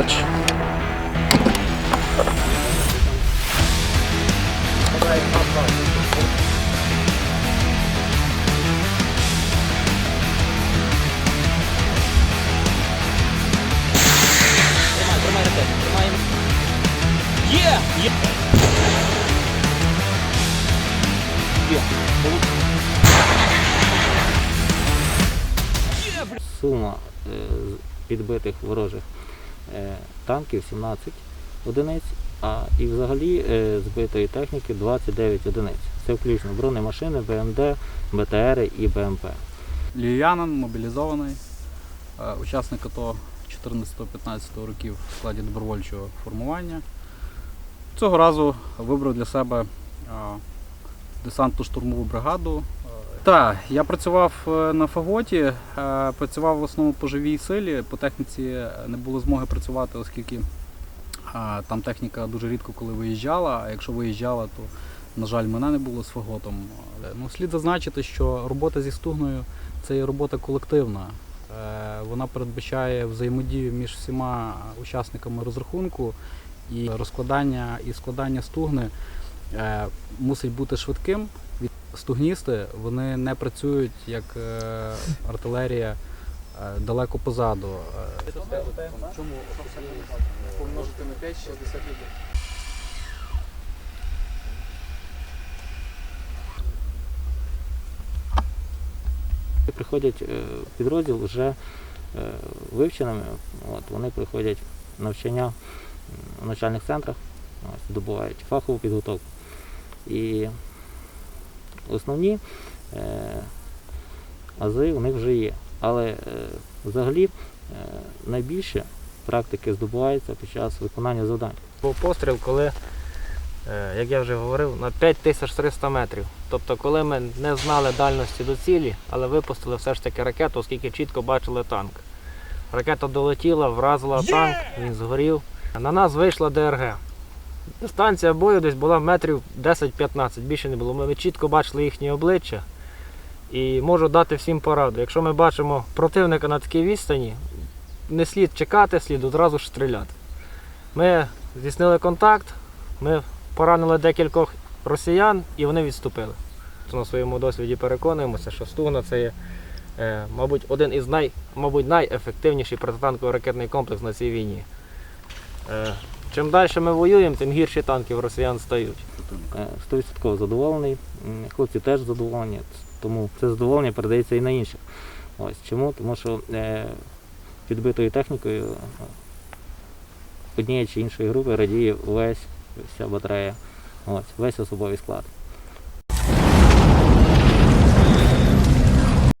хоч. Є! Є! Сума е, підбитих ворожих танків 17 одиниць, а і взагалі е, збитої техніки 29 одиниць. Це включно бронемашини, БМД, БТРи і БМП. Львів'янин, мобілізований, е, учасник АТО 14-15 років в складі добровольчого формування. Цього разу вибрав для себе е, десантну штурмову бригаду. Так, я працював е, на фаготі, е, працював в основному по живій силі. По техніці не було змоги працювати, оскільки е, там техніка дуже рідко коли виїжджала, а якщо виїжджала, то, на жаль, мене не було з фаготом. Е, Ну, слід зазначити, що робота зі стугною це є робота колективна. Е, Вона передбачає взаємодію між всіма учасниками розрахунку і розкладання і складання стугни е, мусить бути швидким. Стугністи вони не працюють як е, артилерія е, далеко позаду. Е, Чому помножити на 5, 60 людей? Приходять підрозділ вже вивченими. От, вони приходять навчання в навчальних центрах, ось, здобувають фахову підготовку. І основні е, ази у них вже є. Але е, взагалі е, найбільше практики здобувається під час виконання завдань. Був постріл, коли, е, як я вже говорив, на 5300 метрів. Тобто, коли ми не знали дальності до цілі, але випустили все ж таки ракету, оскільки чітко бачили танк. Ракета долетіла, вразила танк, він згорів. На нас вийшла ДРГ. Дистанція бою десь була метрів 10-15, більше не було. Ми чітко бачили їхні обличчя. І можу дати всім пораду. Якщо ми бачимо противника на такій відстані, не слід чекати, слід одразу ж стріляти. Ми здійснили контакт, ми поранили декількох росіян і вони відступили. На своєму досвіді переконуємося, що Стугна це є, е, мабуть, один із най, мабуть, найефективніший протитанковий ракетний комплекс на цій війні. Е, чим далі ми воюємо, тим гірші танки в росіян стають. Е, 100% задоволений. Хлопці теж задоволені, тому це задоволення передається і на інших. Ось чому? Тому що е, підбитою технікою е, однієї чи іншої групи радіє весь вся батарея, ось, весь особовий склад.